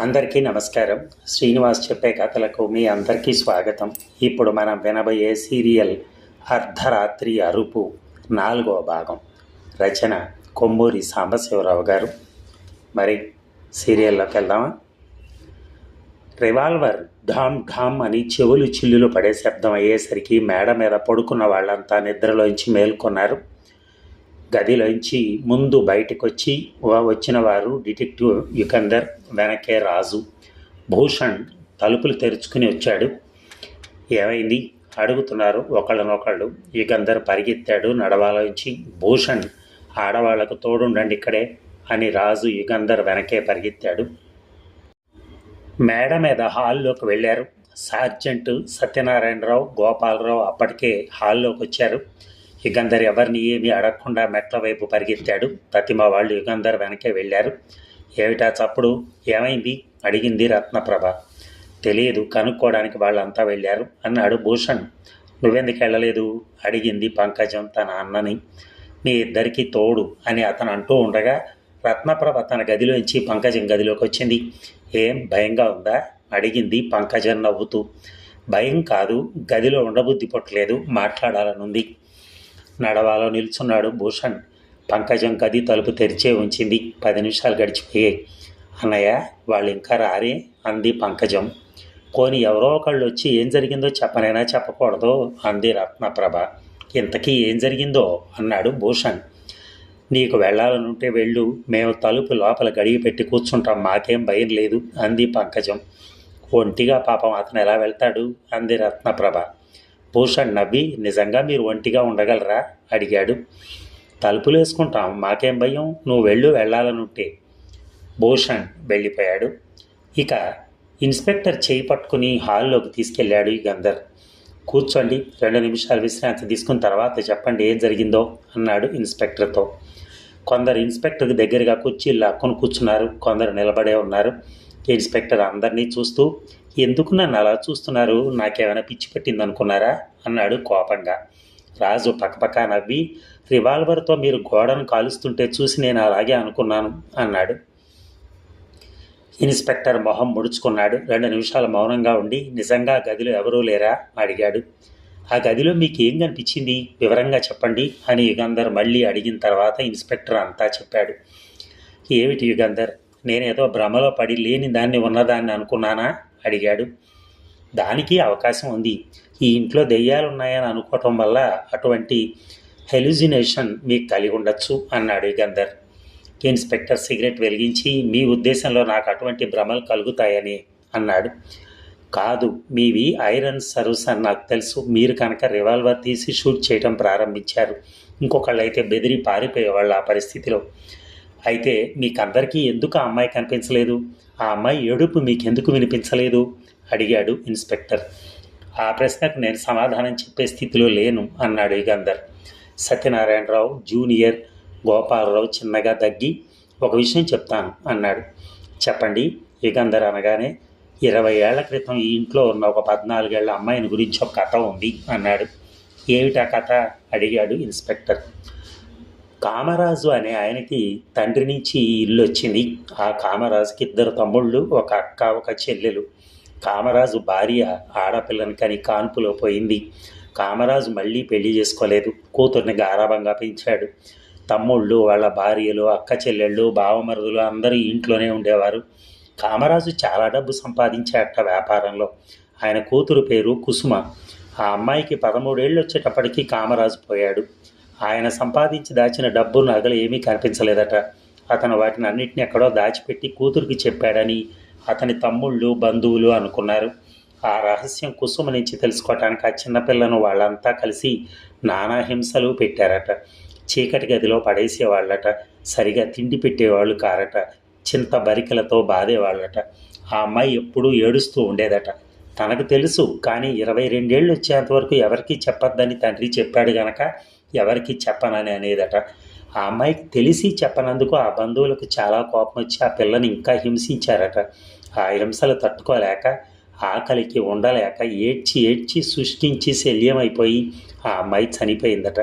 అందరికీ నమస్కారం. శ్రీనివాస్ చెప్పే కథలకు మీ అందరికీ స్వాగతం. ఇప్పుడు మనం వినబోయే సీరియల్ అర్ధరాత్రి అరుపు నాలుగో భాగం. రచన కొమ్మూరి సాంబశివరావు గారు. మరి సీరియల్లోకి వెళ్దామా? రివాల్వర్ ఢామ్ ఢామ్ అని చెవులు చిల్లులు పడే శబ్దం అయ్యేసరికి మేడ మీద పడుకున్న వాళ్ళంతా నిద్రలోంచి మేల్కొన్నారు. గదిలోంచి ముందు బయటకొచ్చి వచ్చిన వారు డిటెక్టివ్ యుకందర్ వెనకే రాజు భూషణ్ తలుపులు తెరుచుకుని వచ్చాడు. ఏమైంది? అడుగుతున్నారు ఒకళ్ళనొకళ్ళు. యుగంధర్ పరిగెత్తాడు నడవాలోంచి. భూషణ్ ఆడవాళ్ళకు తోడుండండి ఇక్కడే అని రాజు యుగంధర్ వెనకే పరిగెత్తాడు. మేడ మీద హాల్లోకి వెళ్ళారు. సార్జెంటు సత్యనారాయణరావు గోపాలరావు అప్పటికే హాల్లోకి వచ్చారు యుగంధర్ ఎవరిని ఏమీ అడగకుండా మెట్ల వైపు పరిగెత్తాడు. ప్రతిమ వాళ్ళు యుగంధర్ వెనకే వెళ్ళారు. ఏమిటా చప్పుడు? ఏమైంది? అడిగింది రత్నప్రభ. తెలియదు కనుక్కోవడానికి వాళ్ళంతా వెళ్ళారు అన్నాడు భూషణ్. నువ్వెందుకు వెళ్ళలేదు? అడిగింది పంకజం తన అన్నని. మీ ఇద్దరికి తోడు అని అతను అంటూ ఉండగా రత్నప్రభ తన గదిలోంచి పంకజం గదిలోకి వచ్చింది ఏం భయంగా ఉందా? అడిగింది పంకజం నవ్వుతూ. భయం కాదు గదిలో ఉండబుద్ధి పుట్టలేదు మాట్లాడాలనుంది. నడవాలో నిల్చున్నాడు భూషణ్. పంకజం గది తలుపు తెరిచే ఉంచింది. పది నిమిషాలు గడిచిపోయాయి. అన్నయ్య వాళ్ళు ఇంకా రారే అంది పంకజం. పోని ఎవరో ఒకళ్ళు వచ్చి ఏం జరిగిందో చెప్పనైనా చెప్పకూడదు అంది రత్నప్రభ. ఇంతకీ ఏం జరిగిందో అన్నాడు భూషణ్. నీకు వెళ్ళాలనుంటే వెళ్ళు. మేము తలుపు లోపల గడిగి పెట్టి కూర్చుంటాం. మాకేం భయం లేదు అంది పంకజం. ఒంటిగా పాపం అతను ఎలా వెళ్తాడు? అంది రత్నప్రభ. భూషణ్ నవ్వి నిజంగా మీరు ఒంటిగా ఉండగలరా? అడిగాడు. తలుపులు వేసుకుంటాం మాకేం భయం? నువ్వు వెళ్ళు వెళ్ళాలనుంటే భూషణ్ వెళ్ళిపోయాడు. ఇక ఇన్స్పెక్టర్ చేయి పట్టుకుని హాల్లోకి తీసుకెళ్ళాడు ఈ గంధర్. కూర్చోండి రెండు నిమిషాలు విశ్రాంతి తీసుకున్న తర్వాత చెప్పండి ఏం జరిగిందో అన్నాడు ఇన్స్పెక్టర్తో. కొందరు ఇన్స్పెక్టర్కి దగ్గరగా కుర్చీలు లాక్కొని కూర్చున్నారు కొందరు నిలబడే ఉన్నారు. ఇన్స్పెక్టర్ అందరినీ చూస్తూ ఎందుకు నన్ను అలా చూస్తున్నారు? నాకేమైనా పిచ్చి పెట్టింది అనుకున్నారా అన్నాడు కోపంగా. రాజు పక్కపక్క నవ్వి రివాల్వర్తో మీరు గోడను కాలుస్తుంటే చూసి నేను అలాగే అనుకున్నాను అన్నాడు. ఇన్స్పెక్టర్ మొహం ముడుచుకున్నాడు. రెండు నిమిషాలు మౌనంగా ఉండి నిజంగా గదిలో ఎవరూ లేరా? అడిగాడు. ఆ గదిలో మీకు ఏం కనిపించింది? వివరంగా చెప్పండి అని యుగంధర్ మళ్ళీ అడిగిన తర్వాత ఇన్స్పెక్టర్ అంతా చెప్పాడు. ఏమిటి యుగంధర్? నేనేదో భ్రమలో పడి లేని దాన్ని ఉన్నదాన్ని అనుకున్నానా? అడిగాడు. దానికి అవకాశం ఉంది. ఈ ఇంట్లో దెయ్యాలు ఉన్నాయని అనుకోవటం వల్ల అటువంటి హెలుజినేషన్ మీకు కలిగి ఉండొచ్చు అన్నాడు గంధర్. ఇన్స్పెక్టర్ సిగరెట్ వెలిగించి మీ ఉద్దేశంలో నాకు అటువంటి భ్రమలు కలుగుతాయని అన్నాడు. కాదు మీవి ఐరన్ సర్వ్స్ అని నాకు తెలుసు. మీరు కనుక రివాల్వర్ తీసి షూట్ చేయడం ప్రారంభించారు. ఇంకొకళ్ళు అయితే బెదిరి పారిపోయేవాళ్ళు ఆ పరిస్థితిలో. అయితే మీకందరికీ ఎందుకు ఆ అమ్మాయి కనిపించలేదు? ఆ అమ్మాయి ఏడుపు మీకెందుకు వినిపించలేదు? అడిగాడు ఇన్స్పెక్టర్. ఆ ప్రశ్నకు నేను సమాధానం చెప్పే స్థితిలో లేను అన్నాడు యుగంధర్ సత్యనారాయణరావు జూనియర్ గోపాలరావు చిన్నగా దగ్గి ఒక విషయం చెప్తాను అన్నాడు. చెప్పండి యుగంధర్ అనగానే ఇరవై ఏళ్ళ క్రితం ఈ ఇంట్లో ఉన్న ఒక పద్నాలుగేళ్ళ అమ్మాయిని గురించి ఒక కథ ఉంది అన్నాడు. ఏమిటా కథ? అడిగాడు ఇన్స్పెక్టర్. కామరాజు అనే ఆయనకి తండ్రి నుంచి ఇల్లు వచ్చింది. ఆ కామరాజుకి ఇద్దరు తమ్ముళ్ళు ఒక అక్క ఒక చెల్లెలు. కామరాజు భార్య ఆడపిల్లని కని కాన్పులో పోయింది. కామరాజు మళ్ళీ పెళ్ళి చేసుకోలేదు. కూతుర్ని గారాభంగా పెంచాడు. తమ్ముళ్ళు వాళ్ళ భార్యలు అక్క చెల్లెళ్ళు బావమరుదులు అందరూ ఇంట్లోనే ఉండేవారు. కామరాజు చాలా డబ్బు సంపాదించాట వ్యాపారంలో. ఆయన కూతురు పేరు కుసుమ. ఆ అమ్మాయికి పదమూడేళ్ళు వచ్చేటప్పటికి కామరాజు పోయాడు. ఆయన సంపాదించి దాచిన డబ్బు నగలు ఏమీ కనిపించలేదట. అతను వాటిని అన్నింటిని ఎక్కడో దాచిపెట్టి కూతురికి చెప్పాడని అతని తమ్ముళ్ళు బంధువులు అనుకున్నారు. ఆ రహస్యం కుసుమ నుంచి తెలుసుకోవటానికి ఆ చిన్నపిల్లను వాళ్ళంతా కలిసి నానా హింసలు పెట్టారట. చీకటి గదిలో పడేసేవాళ్ళట. సరిగా తిండి పెట్టేవాళ్ళు కారట. చింత బరికలతో బాధేవాళ్ళట. ఆ అమ్మాయి ఎప్పుడూ ఏడుస్తూ ఉండేదట. తనకు తెలుసు కానీ ఇరవై రెండేళ్ళు వచ్చేంత వరకు ఎవరికీ చెప్పొద్దని తండ్రి చెప్పాడు గనక ఎవరికి చెప్పనని అనేదట. ఆ అమ్మాయికి తెలిసి చెప్పనందుకు ఆ బంధువులకు చాలా కోపం వచ్చి ఆ పిల్లని ఇంకా హింసించారట. ఆ హింసలు తట్టుకోలేక ఆకలికి ఉండలేక ఏడ్చి ఏడ్చి సృష్టించి శల్యమైపోయి ఆ అమ్మాయి చనిపోయిందట.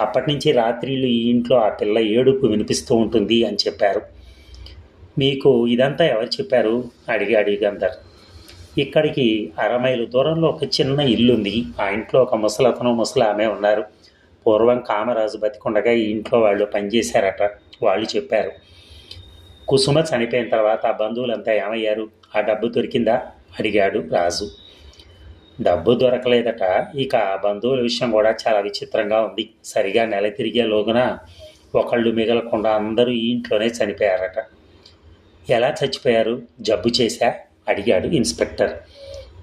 అప్పటి నుంచి రాత్రిళ్ళు ఈ ఇంట్లో ఆ పిల్ల ఏడుపు వినిపిస్తూ ఉంటుంది అని చెప్పారు. మీకు ఇదంతా ఎవరు చెప్పారు? అడిగి అడిగి అందరు. ఇక్కడికి అరమైలు దూరంలో ఒక చిన్న ఇల్లుంది. ఆ ఇంట్లో ఒక ముసలతను ముసలామె ఉన్నారు. పూర్వం కామరాజు బతికుండగా ఈ ఇంట్లో వాళ్ళు పనిచేశారట వాళ్ళు చెప్పారు. కుసుమ చనిపోయిన తర్వాత ఆ బంధువులంతా ఏమయ్యారు? ఆ డబ్బు దొరికిందా? అడిగాడు రాజు. డబ్బు దొరకలేదట. ఇక ఆ బంధువుల విషయం కూడా చాలా విచిత్రంగా ఉంది. సరిగా నెల తిరిగే లోగున ఒకళ్ళు మిగలకుండా అందరూ ఈ ఇంట్లోనే చనిపోయారట. ఎలా చచ్చిపోయారు? జబ్బు చేశా? అడిగాడు ఇన్స్పెక్టర్.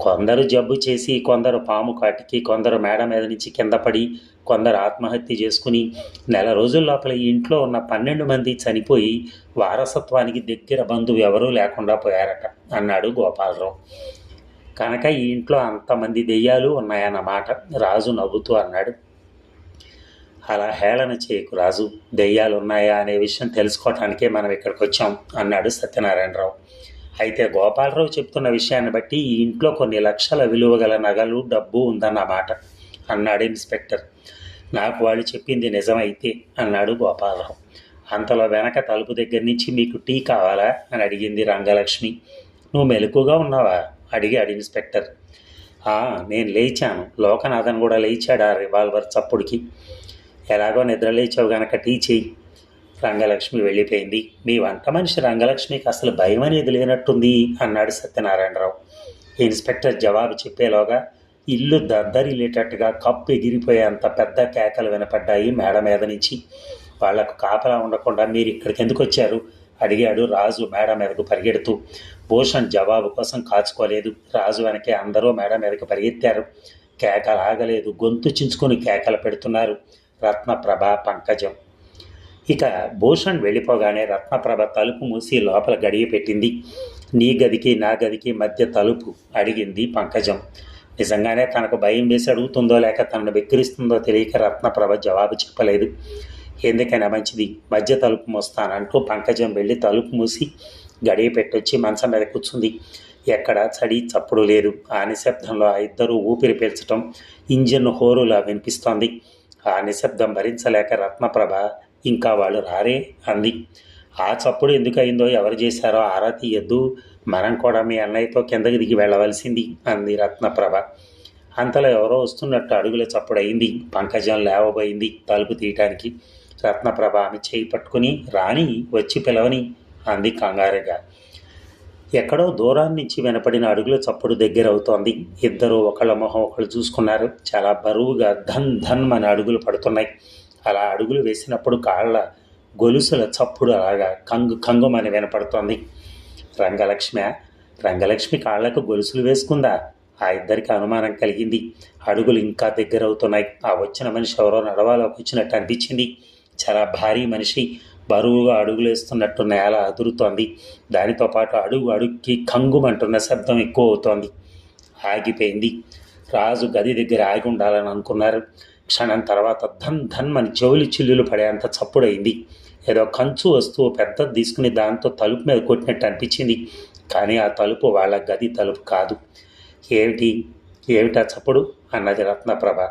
కొందరు జబ్బు చేసి కొందరు పాము కాటికి కొందరు మేడ మీద నుంచి కింద పడి కొందరు ఆత్మహత్య చేసుకుని నెల రోజుల లోపల ఇంట్లో ఉన్న పన్నెండు మంది చనిపోయి వారసత్వానికి దగ్గర బంధువు ఎవరూ లేకుండా పోయారట అన్నాడు గోపాలరావు. కనుక ఈ ఇంట్లో అంతమంది దెయ్యాలు ఉన్నాయన్నమాట రాజు నవ్వుతూ అన్నాడు. అలా హేళన చేయకు రాజు దెయ్యాలు ఉన్నాయా అనే విషయం తెలుసుకోవటానికే మనం ఇక్కడికి వచ్చాం అన్నాడు సత్యనారాయణరావు. అయితే గోపాలరావు చెప్తున్న విషయాన్ని బట్టి ఈ ఇంట్లో కొన్ని లక్షల విలువ గల నగలు డబ్బు ఉందన్నమాట అన్నాడు ఇన్స్పెక్టర్. నాకు వాళ్ళు చెప్పింది నిజమైతే అన్నాడు గోపాలరావు. అంతలో వెనక తలుపు దగ్గర నుంచి మీకు టీ కావాలా? అని అడిగింది రంగలక్ష్మి. నువ్వు మెలకుగా ఉన్నావా? అడిగాడు ఇన్స్పెక్టర్. నేను లేచాను. లోకనాథన్ కూడా లేచాడు ఆ రివాల్వర్ చప్పుడుకి. ఎలాగో నిద్ర లేచావు గనక టీ చెయ్యి. రంగలక్ష్మి వెళ్ళిపోయింది. మీ వంట మనిషి రంగలక్ష్మికి అసలు భయం అనేది లేనట్టుంది అన్నాడు సత్యనారాయణరావు. ఇన్స్పెక్టర్ జవాబు చెప్పేలోగా ఇల్లు దద్దరిల్లేటట్టుగా కప్పు ఎగిరిపోయేంత పెద్ద కేకలు వినపడ్డాయి మేడ మీద నుంచి. వాళ్ళకు కాపలా ఉండకుండా మీరు ఇక్కడికి ఎందుకు వచ్చారు? అడిగాడు రాజు మేడ మీదకు పరిగెడుతూ. భూషణ్ జవాబు కోసం కాచుకోలేదు. రాజు వెనకే అందరూ మేడ మీదకు పరిగెత్తారు. కేకలు ఆగలేదు గొంతు చించుకొని కేకలు పెడుతున్నారు. రత్నప్రభ పంకజం. ఇక భూషణ్ వెళ్ళిపోగానే రత్నప్రభ తలుపు మూసి లోపల గడియ పెట్టింది. నీ గదికి నా గదికి మధ్య తలుపు అడిగింది పంకజం. నిజంగానే తనకు భయం వేసి అడుగుతుందో లేక తనను వెక్కిరిస్తుందో తెలియక రత్నప్రభ జవాబు చెప్పలేదు. ఎందుకైనా మంచిది మధ్య తలుపు మోస్తానంటూ పంకజం వెళ్ళి తలుపు మూసి గడియ పెట్టొచ్చి మంచం మీద కూర్చుంది. ఎక్కడ చడి చప్పుడు లేదు. ఆ నిశ్శబ్దంలో ఆ ఇద్దరు ఊపిరి పీల్చటం ఇంజిన్ హోరులా వినిపిస్తోంది. ఆ నిశ్శబ్దం భరించలేక రత్నప్రభ ఇంకా వాళ్ళు రారే అంది. ఆ చప్పుడు ఎందుకు అయిందో ఎవరు చేశారో ఆరా తీయద్దు. మనం కూడా మీ అన్నయ్యతో కిందకి దిగి వెళ్ళవలసింది అంది రత్నప్రభ. అంతలో ఎవరో వస్తున్నట్టు అడుగుల చప్పుడు అయింది పంకజం లేవబోయింది తలుపు తీయటానికి. రత్నప్రభ ఆమె చేయి పట్టుకుని రాణి వచ్చి పిలవని అంది కంగారుగా. ఎక్కడో దూరం నుంచి వినపడిన అడుగుల చప్పుడు దగ్గర అవుతోంది ఇద్దరు ఒకళ్ళ మొహం ఒకళ్ళు చూసుకున్నారు. చాలా బరువుగా ధన్ ధన్ అని అడుగులు పడుతున్నాయి. అలా అడుగులు వేసినప్పుడు కాళ్ళ గొలుసుల చప్పుడు అలాగా కంగు కంగుమని వినపడుతోంది. రంగలక్ష్మి రంగలక్ష్మి కాళ్ళకు గొలుసులు వేసుకుందా? ఆ ఇద్దరికి అనుమానం కలిగింది. అడుగులు ఇంకా దగ్గర అవుతున్నాయి ఆ వచ్చిన మనిషి ఎవరో నడవాలోకి వచ్చినట్టు అనిపించింది. చాలా భారీ మనిషి. బరువుగా అడుగులేస్తున్నట్టు నేల అదురుతోంది. దానితో పాటు అడుగు అడుగుకి కంగుమంటున్న శబ్దం ఎక్కువ అవుతోంది. ఆగిపోయింది. రాజు గది దగ్గర ఆగి ఉండాలని అనుకున్నారు. క్షణం తర్వాత ధన్ ధన్ అని చెవులు చిల్లులు పడేంత చప్పుడైంది. ఏదో కంచు వస్తువు పెద్దది తీసుకుని దాంతో తలుపు మీద కొట్టినట్టు అనిపించింది. కానీ ఆ తలుపు వాళ్ళ గది తలుపు కాదు. ఏమిటి? ఏమిటా చప్పుడు? అన్నది రత్నప్రభ.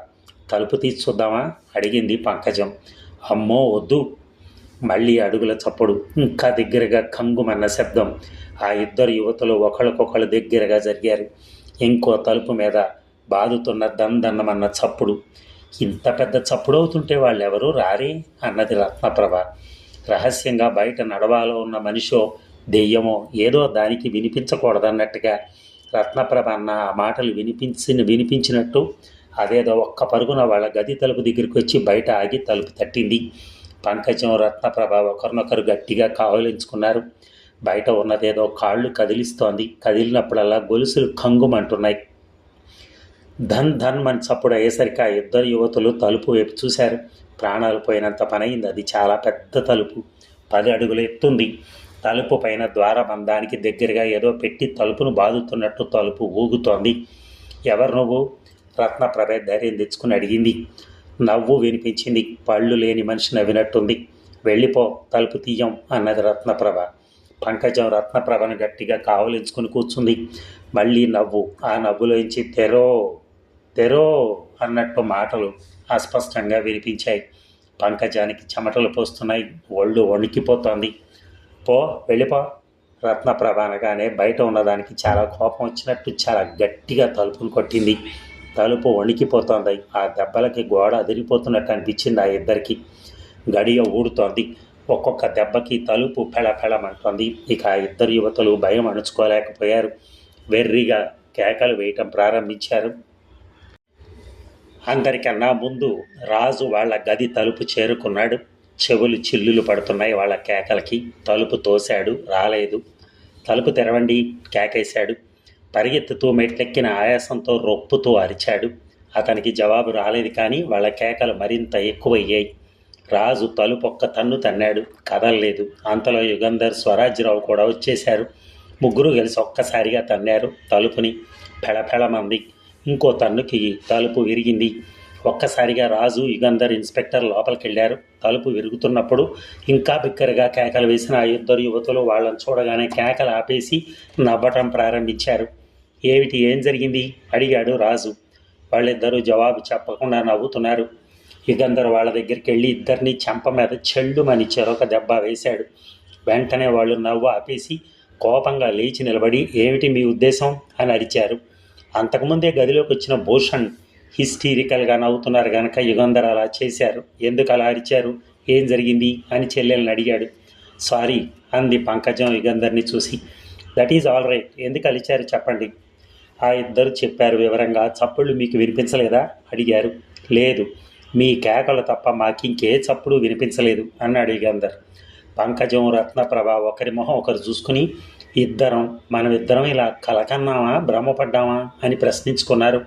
తలుపు తీసి చూద్దామా? అడిగింది పంకజం. అమ్మో వద్దు. మళ్ళీ అడుగుల చప్పుడు. ఇంకా దగ్గరగా కంగుమన్న శబ్దం. ఆ ఇద్దరు యువతులు ఒకళ్ళకొకళ్ళు దగ్గరగా జరిగారు. ఇంకో తలుపు మీద బాదుతున్న దందన్నమన్న చప్పుడు. ఇంత పెద్ద చప్పుడు అవుతుంటే వాళ్ళెవరూ రారే అన్నది రత్నప్రభ. రహస్యంగా బయట నడవాలో ఉన్న మనిషో దెయ్యమో ఏదో దానికి వినిపించకూడదన్నట్టుగా రత్నప్రభ అన్న ఆ మాటలు వినిపించిన వినిపించినట్టు అదేదో ఒక్క పరుగున వాళ్ళ గది తలుపు దగ్గరికి వచ్చి బయట ఆగి తలుపు తట్టింది. పంకజం రత్నప్రభ ఒకరినొకరు గట్టిగా కావలించుకున్నారు. బయట ఉన్నదేదో కాళ్ళు కదిలిస్తోంది. కదిలినప్పుడల్లా గొలుసులు కంగుమంటున్నాయి. ధన్ ధన్ మన చప్పుడు అయ్యేసరికి ఆ ఇద్దరు యువతులు తలుపు వైపు చూశారు. ప్రాణాలు పోయినంత పనైంది. అది చాలా పెద్ద తలుపు. పది అడుగులు ఎత్తుంది. తలుపు పైన ద్వారబంధానికి దగ్గరగా ఏదో పెట్టి తలుపును బాదుతున్నట్టు తలుపు ఊగుతోంది. ఎవరు నువ్వు? రత్నప్రభ ధైర్యం తెచ్చుకుని అడిగింది. నవ్వు వినిపించింది. పళ్ళు లేని మనిషి నవ్వినట్టుంది. వెళ్ళిపో తలుపు తీయం అన్నది రత్నప్రభ. పంకజం రత్నప్రభను గట్టిగా కావలించుకుని కూర్చుంది. మళ్ళీ నవ్వు. ఆ నవ్వులోంచి తెరో తెరో అన్నట్టు మాటలు అస్పష్టంగా వినిపించాయి. పంకజానికి చెమటలు పోస్తున్నాయి. ఒళ్ళు వణికిపోతోంది. పో వెళ్ళిపో. రత్నప్రభ అనగానే బయట ఉన్నదానికి చాలా కోపం వచ్చినట్టు చాలా గట్టిగా తలుపును కొట్టింది. తలుపు వణికిపోతోంది. ఆ దెబ్బలకి గోడ అదిరిపోతున్నట్టు అనిపించింది ఆ ఇద్దరికి. గడియ ఊడుతోంది. ఒక్కొక్క దెబ్బకి తలుపు ఫెళఫెళమంటోంది ఇక ఆ ఇద్దరు యువతలు భయం అణుచుకోలేకపోయారు. వెర్రిగా కేకలు వేయటం ప్రారంభించారు. అందరికన్నా ముందు రాజు వాళ్ళ గది తలుపు చేరుకున్నాడు. చెవులు చిల్లులు పడుతున్నాయి వాళ్ళ కేకలకి. తలుపు తోశాడు. రాలేదు. తలుపు తెరవండి కేకేశాడు. పరిగెత్తుతూ మెట్లెక్కిన ఆయాసంతో రొప్పుతూ అరిచాడు. అతనికి జవాబు రాలేదు కానీ వాళ్ళ కేకలు మరింత ఎక్కువయ్యాయి. రాజు తలుపు ఒక్క తన్ను తన్నాడు. కదలలేదు. అంతలో యుగంధర్ స్వరాజ్యరావు కూడా వచ్చేశారు. ముగ్గురు కలిసి ఒక్కసారిగా తన్నారు తలుపుని. పెళపెళమంది ఇంకో తన్నుకి తలుపు విరిగింది. ఒక్కసారిగా రాజు యుగంధర్ ఇన్స్పెక్టర్ లోపలికి వెళ్ళారు తలుపు విరుగుతున్నప్పుడు ఇంకా బిక్కరగా కేకలు వేసిన ఆ ఇద్దరు యువతులు వాళ్ళని చూడగానే కేకలు ఆపేసి నవ్వటం ప్రారంభించారు. ఏమిటి ఏం జరిగింది? అడిగాడు రాజు. వాళ్ళిద్దరూ జవాబు చెప్పకుండా నవ్వుతున్నారు. యుగంధర్ వాళ్ళ దగ్గరికి వెళ్ళి ఇద్దరిని చెంప మీద చెల్లుమని చెరొక దెబ్బ వేశాడు. వెంటనే వాళ్ళు నవ్వు ఆపేసి కోపంగా లేచి నిలబడి ఏమిటి మీ ఉద్దేశం? అని అరిచారు. అంతకుముందే గదిలోకి వచ్చిన భూషణ్ హిస్టీరికల్గా నవ్వుతున్నారు కనుక యుగంధర్ అలా చేశారు. ఎందుకు అలా అరిచారు? ఏం జరిగింది? అని చెల్లెల్ని అడిగాడు. సారీ అంది పంకజం యుగంధర్ని చూసి. దట్ ఈజ్ ఆల్ రైట్ ఎందుకు అలిచారు చెప్పండి. ఆ ఇద్దరు చెప్పారు వివరంగా చప్పుళ్ళు మీకు వినిపించలేదా? అడిగారు. లేదు మీ కేకలు తప్ప మాకింకే చప్పుడు వినిపించలేదు అన్నాడు యుగంధర్. పంకజం రత్నప్రభ ఒకరి మొహం ఒకరు చూసుకుని ఇద్దరం మనం ఇద్దరం ఇలా కలకన్నామా భ్రమపడ్డామా? అని ప్రశ్నించుకున్నారు.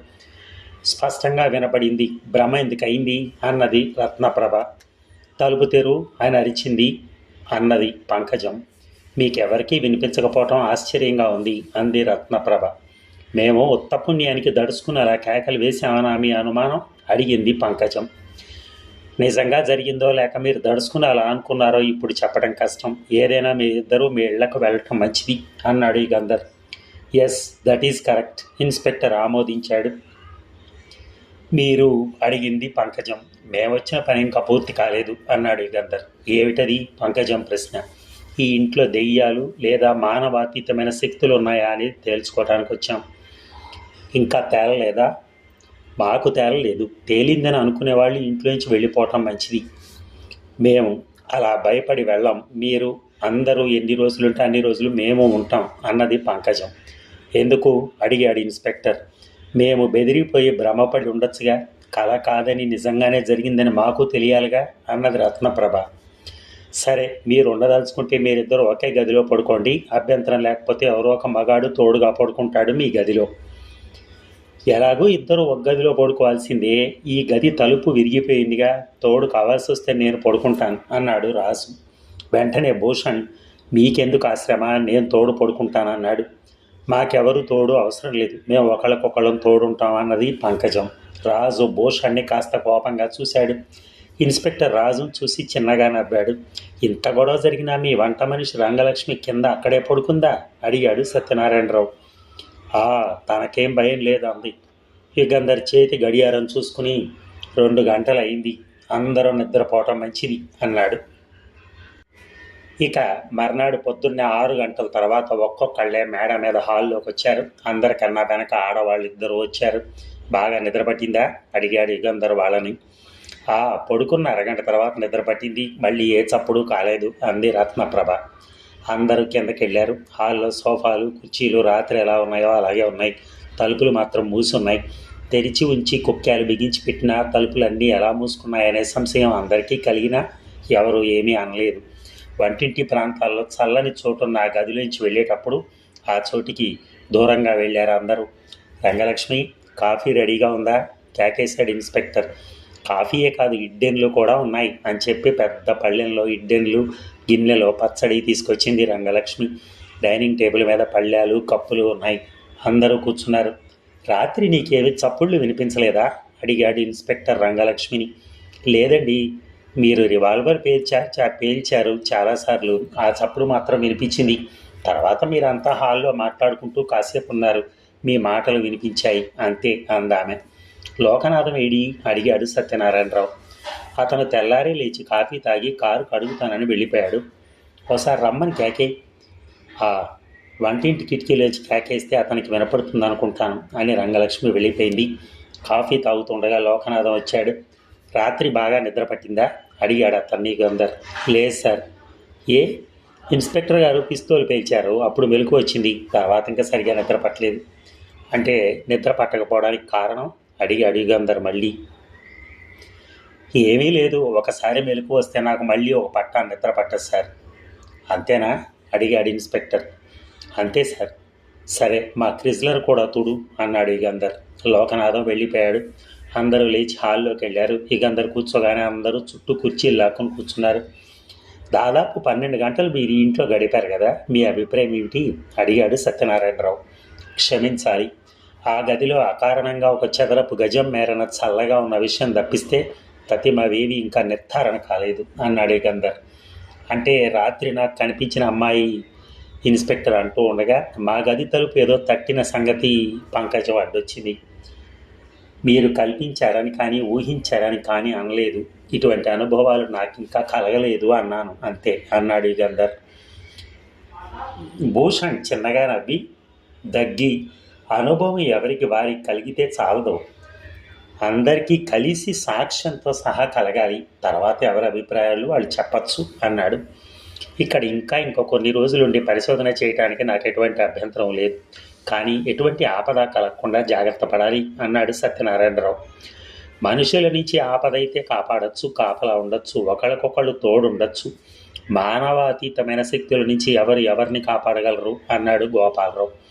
స్పష్టంగా వినపడింది భ్రమ ఎందుకు అయింది అన్నది రత్నప్రభ. తలుపు తెరు అని అరిచింది అన్నది పంకజం. మీకెవరికీ వినిపించకపోవటం ఆశ్చర్యంగా ఉంది అంది రత్నప్రభ. మేము ఉత్తపుణ్యానికి దడుచుకుని అలా కేకలు వేసామనా మీ అనుమానం? అడిగింది పంకజం. నిజంగా జరిగిందో లేక మీరు దడుచుకుని అలా అనుకున్నారో ఇప్పుడు చెప్పడం కష్టం. ఏదైనా మీ ఇద్దరూ మీ ఇళ్ళకు వెళ్ళటం మంచిది అన్నాడు ఈ గంధర్. Yes that is correct inspector ఆమోదించాడు. మీరు అడిగింది పంకజం. మేమొచ్చిన పని ఇంకా పూర్తి కాలేదు అన్నాడు ఈ గంధర్. ఏమిటది పంకజం ప్రశ్న? ఈ ఇంట్లో దెయ్యాలు లేదా మానవాతీతమైన శక్తులు ఉన్నాయా అని తేల్చుకోవడానికి వచ్చాం. ఇంకా తేలలేదా? మాకు తేలలేదు. తేలిందని అనుకునే వాళ్ళు ఇంట్లోంచి వెళ్ళిపోవటం మంచిది. మేము అలా భయపడి వెళ్ళాం. మీరు అందరూ ఎన్ని రోజులు ఉంటే అన్ని రోజులు మేము ఉంటాం అన్నది పంకజం. ఎందుకు? అడిగాడు ఇన్స్పెక్టర్. మేము బెదిరిపోయి భ్రమపడి ఉండొచ్చుగా. కళ కాదని నిజంగానే జరిగిందని మాకు తెలియాలిగా అన్నది రత్నప్రభ. సరే మీరు ఉండదలుచుకుంటే మీరిద్దరు ఒకే గదిలో పడుకోండి. అభ్యంతరం లేకపోతే ఎవరో ఒక మగాడు తోడుగా పడుకుంటాడు మీ గదిలో. ఎలాగో ఇద్దరు ఒక గదిలో పడుకోవాల్సిందే. ఈ గది తలుపు విరిగిపోయిందిగా తోడు కావాల్సి వస్తే నేను పడుకుంటాను అన్నాడు రాజు. వెంటనే భూషణ్ మీకెందుకు ఆశ్రమ నేను తోడు పడుకుంటాను అన్నాడు. మాకెవరు తోడు అవసరం లేదు. మేము ఒకళ్ళకొకళ్ళం తోడుంటాం అన్నది పంకజం. రాజు భూషణ్ణి కాస్త కోపంగా చూశాడు. ఇన్స్పెక్టర్ రాజును చూసి చిన్నగా నవ్వాడు. ఇంత గొడవ జరిగినా మీ వంట మనిషి రంగలక్ష్మి కింద అక్కడే పడుకుందా? అడిగాడు సత్యనారాయణరావు. తనకేం భయం లేదు అంది. యుగంధర్ చేతి గడియారం చూసుకుని రెండు గంటలు అయింది అందరూ నిద్రపోవటం మంచిది అన్నాడు. ఇక మర్నాడు పొద్దున్నే ఆరు గంటల తర్వాత ఒక్కొక్కళ్ళే మేడ మీద హాల్లోకి వచ్చారు. అందరికన్నా వెనక ఆడవాళ్ళు ఇద్దరు వచ్చారు. బాగా నిద్ర పట్టిందా అడిగాడు యుగంధర్ వాళ్ళని. ఆ పడుకున్న అరగంట తర్వాత నిద్ర పట్టింది మళ్ళీ ఏ చప్పుడు కాలేదు అంది రత్నప్రభ. అందరూ కిందకి వెళ్ళారు. హాల్లో సోఫాలు కుర్చీలు రాత్రి ఎలా ఉన్నాయో అలాగే ఉన్నాయి. తలుపులు మాత్రం మూసున్నాయి. తెరిచి ఉంచి కుక్కాలు బిగించి పెట్టిన తలుపులన్నీ ఎలా మూసుకున్నాయనే సంశయం అందరికీ కలిగినా ఎవరు ఏమీ అనలేదు. వంటింటి ప్రాంతాల్లో చల్లని చోటున్న ఆ గదిలోంచి వెళ్ళేటప్పుడు ఆ చోటికి దూరంగా వెళ్ళారు అందరూ. రంగలక్ష్మి కాఫీ రెడీగా ఉందా? కేకేశాడు ఇన్స్పెక్టర్ కాఫీయే కాదు ఇడ్డెన్లు కూడా ఉన్నాయి అని చెప్పి పెద్ద పళ్ళెంలో ఇడ్డెన్లు గిన్నెలో పచ్చడి తీసుకొచ్చింది రంగలక్ష్మి. డైనింగ్ టేబుల్ మీద పళ్ళాలు కప్పులు ఉన్నాయి. అందరూ కూర్చున్నారు. రాత్రి నీకేవి చప్పుళ్ళు వినిపించలేదా? అడిగాడు ఇన్స్పెక్టర్ రంగలక్ష్మిని. లేదండి మీరు రివాల్వర్ పేల్చా చా పేల్చారు చాలాసార్లు. ఆ చప్పుడు మాత్రం వినిపించింది. తర్వాత మీరంతా హాల్లో మాట్లాడుకుంటూ కాసేపు ఉన్నారు మీ మాటలు వినిపించాయి. అంతే అందామె. లోకనాథం ఏడి? అడిగాడు సత్యనారాయణరావు. అతను తెల్లారి లేచి కాఫీ తాగి కారు కడుగుతానని వెళ్ళిపోయాడు. ఒకసారి రమ్మని కేకే. ఆ వంటింటి కిటికీలోంచి కేకేస్తే అతనికి వినపడుతుంది అనుకుంటాను అని రంగలక్ష్మి వెళ్ళిపోయింది. కాఫీ తాగుతుండగా లోకనాథం వచ్చాడు. రాత్రి బాగా నిద్ర పట్టిందా? అడిగాడు అతన్ని గందర్ లేదు సార్. ఏ? ఇన్స్పెక్టర్ గారు పిస్తోలు పేల్చారు. అప్పుడు మెలకు వచ్చింది. తర్వాత ఇంకా సరిగా నిద్ర పట్టలేదు. అంటే నిద్ర పట్టకపోవడానికి కారణం? అడిగాడు యుగంధర్ మళ్ళీ. ఏమీ లేదు. ఒకసారి మెలకు వస్తే నాకు మళ్ళీ ఒక పట్టా నిద్ర పట్టదు సార్. అంతేనా? అడిగాడు ఇన్స్పెక్టర్. అంతే సార్. సరే మా క్రిజ్లర్ కూడా తుడు అన్నాడు ఇగందర్ లోకనాథం వెళ్ళిపోయాడు. అందరూ లేచి హాల్లోకి వెళ్ళారు. యుగంధర్ కూర్చోగానే అందరూ చుట్టూ కుర్చీలు లాక్కొని కూర్చున్నారు. దాదాపు పన్నెండు గంటలు మీరు ఇంట్లో గడిపారు కదా? మీ అభిప్రాయం ఏమిటి? అడిగాడు సత్యనారాయణరావు. క్షమించాలి. ఆ గదిలో అకారణంగా ఒక చదరపు గజం మేరన చల్లగా ఉన్న విషయం తప్పిస్తే ప్రతిమవేవి ఇంకా నిర్ధారణ కాలేదు అన్నాడు గంధర్. అంటే రాత్రి నాకు కనిపించిన అమ్మాయి ఇన్స్పెక్టర్ అంటూ ఉండగా మా గది తలుపు ఏదో తట్టిన సంగతి పంకజం అడ్డొచ్చింది మీరు కల్పించారని కానీ ఊహించారని కానీ అనలేదు. ఇటువంటి అనుభవాలు నాకు ఇంకా కలగలేదు అన్నాను. అంతే అన్నాడు గంధర్. భూషణ్ చిన్నగా నవ్వి దగ్గి అనుభవం ఎవరికి వారికి కలిగితే చాలదు. అందరికీ కలిసి సాక్ష్యంతో సహా కలగాలి. తర్వాత ఎవరి అభిప్రాయాలు వాళ్ళు చెప్పచ్చు అన్నాడు. ఇక్కడ ఇంకా ఇంకో కొన్ని రోజులుండి పరిశోధన చేయడానికి నాకు ఎటువంటి అభ్యంతరం లేదు. కానీ ఎటువంటి ఆపద కలగకుండా జాగ్రత్త పడాలి అన్నాడు సత్యనారాయణరావు. మనుషుల నుంచి ఆపదైతే కాపాడచ్చు కాపలా ఉండొచ్చు ఒకళ్ళకొకళ్ళు తోడుండొచ్చు. మానవాతీతమైన శక్తుల నుంచి ఎవరు ఎవరిని కాపాడగలరు అన్నాడు గోపాలరావు.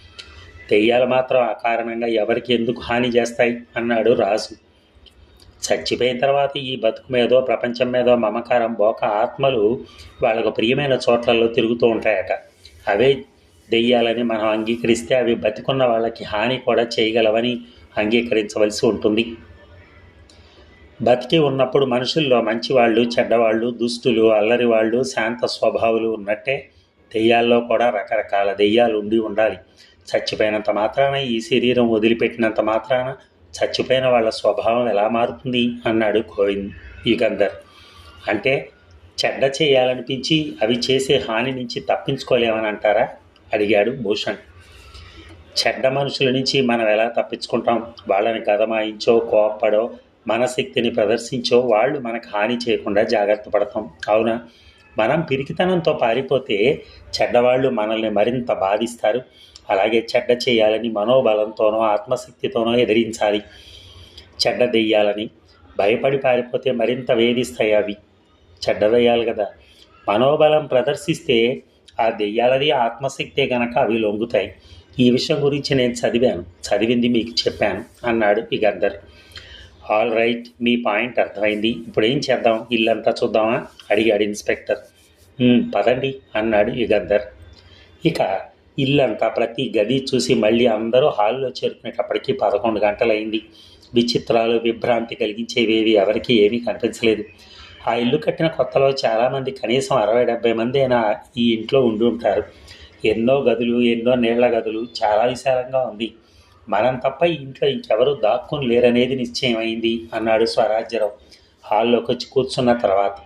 దెయ్యాలు మాత్రం ఆ కారణంగా ఎవరికి ఎందుకు హాని చేస్తాయి అన్నాడు రాజు. చచ్చిపోయిన తర్వాత ఈ బతుకు మీదో ప్రపంచం మీదో మమకారం బోక ఆత్మలు వాళ్ళకు ప్రియమైన చోట్లలో తిరుగుతూ ఉంటాయట. అవే దెయ్యాలని మనం అంగీకరిస్తే అవి బతికున్న వాళ్ళకి హాని కూడా చేయగలవని అంగీకరించవలసి ఉంటుంది. బతికి ఉన్నప్పుడు మనుషుల్లో మంచివాళ్ళు చెడ్డవాళ్ళు దుస్తులు అల్లరి వాళ్ళు శాంత స్వభావాలు ఉన్నట్టే దెయ్యాల్లో కూడా రకరకాల దెయ్యాలు ఉండి ఉండాలి. చచ్చిపోయినంత మాత్రాన ఈ శరీరం వదిలిపెట్టినంత మాత్రాన చచ్చిపోయిన వాళ్ళ స్వభావం ఎలా మారుతుంది? అన్నాడు గోవింద్. యుగంధర్ అంటే చెడ్డ చేయాలనిపించి అవి చేసే హాని నుంచి తప్పించుకోలేమని అంటారా? అడిగాడు భూషణ్. చెడ్డ మనుషుల నుంచి మనం ఎలా తప్పించుకుంటాం? వాళ్ళని గదమాయించో కోప్పడో మనశక్తిని ప్రదర్శించో వాళ్ళు మనకు హాని చేయకుండా జాగ్రత్త పడతాం. అవునా? మనం పిరికితనంతో పారిపోతే చెడ్డవాళ్ళు మనల్ని మరింత బాధిస్తారు. అలాగే చెడ్డ చేయాలని మనోబలంతోనో ఆత్మశక్తితోనో ఎదిరించాలి. చెడ్డ దెయ్యాలని భయపడి పారిపోతే మరింత వేధిస్తాయి అవి. చెడ్డ దెయ్యాలు కదా. మనోబలం ప్రదర్శిస్తే ఆ దెయ్యాలది ఆత్మశక్తే గనక అవి లొంగుతాయి. ఈ విషయం గురించి నేను చదివాను. చదివింది మీకు చెప్పాను అన్నాడు ఇగందర్ ఆల్ రైట్ మీ పాయింట్ అర్థమైంది. ఇప్పుడు ఏం చేద్దాం? ఇల్లంతా చూద్దామా? అడిగాడు ఇన్స్పెక్టర్. పదండి అన్నాడు యుగంధర్ ఇక ఇల్లంతా ప్రతి గది చూసి మళ్ళీ అందరూ హాల్లో చేరుకునేటప్పటికీ పదకొండు గంటలైంది. విచిత్రాలు విభ్రాంతి కలిగించేవేవి ఎవరికీ ఏమీ కనిపించలేదు. ఆ ఇల్లు కట్టిన కొత్తలో చాలామంది కనీసం అరవై డెబ్బై మంది అయినా ఈ ఇంట్లో ఉండి ఉంటారు. ఎన్నో గదులు ఎన్నో నీళ్ళ గదులు చాలా విశాలంగా ఉంది. మనం తప్ప ఈ ఇంట్లో ఇంకెవరూ దాక్కుని లేరనేది నిశ్చయమైంది అన్నాడు స్వరాజ్యరావు. హాల్లోకి వచ్చి కూర్చున్న తర్వాత.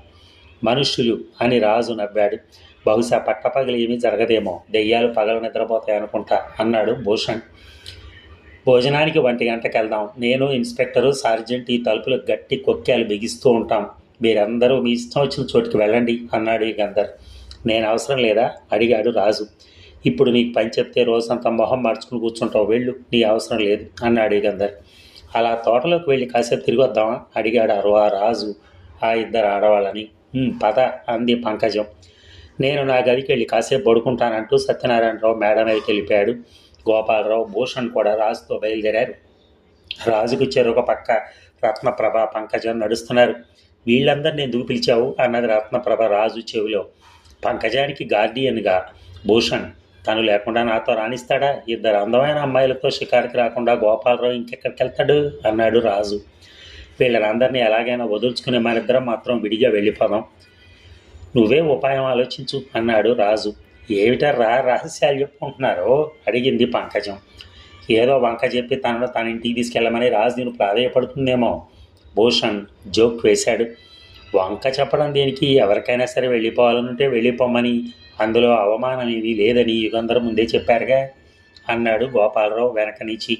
మనుష్యులు అని రాజు నవ్వాడు. బహుశా పట్టపగలు ఏమీ జరగదేమో. దెయ్యాలు పగలు నిద్రపోతాయి అనుకుంటా అన్నాడు భూషణ్. భోజనానికి ఒంటి గంటకు వెళ్దాం నేను ఇన్స్పెక్టరు సార్జెంట్ ఈ తలుపులు గట్టి కొక్కాలు బిగిస్తూ ఉంటాం. మీరందరూ మీ ఇష్టం వచ్చిన చోటుకి వెళ్ళండి అన్నాడు ఈ గంధర్. నేను అవసరం లేదా? అడిగాడు రాజు. ఇప్పుడు నీకు పని చెప్తే రోజంతా మొహం మార్చుకుని కూర్చుంటావు. వెళ్ళు. నీ అవసరం లేదు అన్నాడు ఈ గంధర్. అలా తోటలోకి వెళ్ళి కాసేపు తిరిగి వద్దామా? అడిగాడు ఆ ఆ రాజు ఆ ఇద్దరు ఆడవాళ్ళని. పద అంది పంకజం. నేను నా గదికి వెళ్ళి కాసేపు పడుకుంటానంటూ సత్యనారాయణరావు మేడ మీదకి వెళ్ళిపోయాడు. గోపాలరావు భూషణ్ కూడా రాజుతో బయలుదేరారు. రాజుకు చెరొక పక్క రత్నప్రభ పంకజం నడుస్తున్నారు. వీళ్ళందరినీ ఎందుకు పిలిచావు? అన్నది రత్నప్రభ రాజు చెవిలో. పంకజానికి గార్డియన్గా భూషణ్ తను లేకుండా నాతో రాణిస్తాడా? ఇద్దరు అందమైన అమ్మాయిలతో షికారుకి రాకుండా గోపాలరావు ఇంకెక్కడికి వెళ్తాడు? అన్నాడు రాజు. వీళ్ళందరినీ ఎలాగైనా వదులుచుకుని మనిద్దరం మాత్రం విడిగా వెళ్ళిపోదాం. నువ్వే ఉపాయం ఆలోచించు అన్నాడు రాజు. ఏమిటా రా రహస్యాలు చెప్పుకుంటున్నారో? అడిగింది పంకజం. ఏదో వంక చెప్పి తనను తన ఇంటికి తీసుకెళ్ళమని రాజు నేను ప్రాధాయపడుతుందేమో భూషణ్ జోక్ వేశాడు. వంక చెప్పడం దేనికి? ఎవరికైనా సరే వెళ్ళిపోవాలనుంటే వెళ్ళిపోమని అందులో అవమానం ఏమీ లేదని యుగంధర్ ముందే చెప్పారుగా అన్నాడు గోపాలరావు వెనక నుంచి.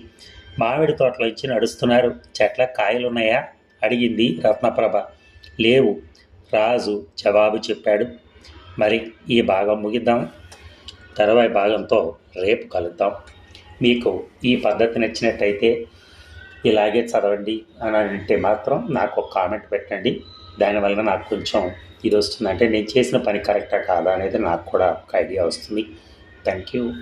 మామిడి తోటలో ఇచ్చి నడుస్తున్నారు. చెట్ల కాయలున్నాయా? అడిగింది రత్నప్రభ. లేవు. రాజు జవాబు చెప్పాడు. మరి ఈ భాగం ముగిద్దాం. తర్వాయి భాగంతో రేపు కలుద్దాం. మీకు ఈ పద్ధతి నచ్చినట్టయితే ఇలాగే చదవండి అని అంటే మాత్రం నాకు ఒక కామెంట్ పెట్టండి. దానివల్ల నాకు కొంచెం ఇది వస్తుంది. అంటే నేను చేసిన పని కరెక్టా కాదా అనేది నాకు కూడా ఒక ఐడియా వస్తుంది. Thank you.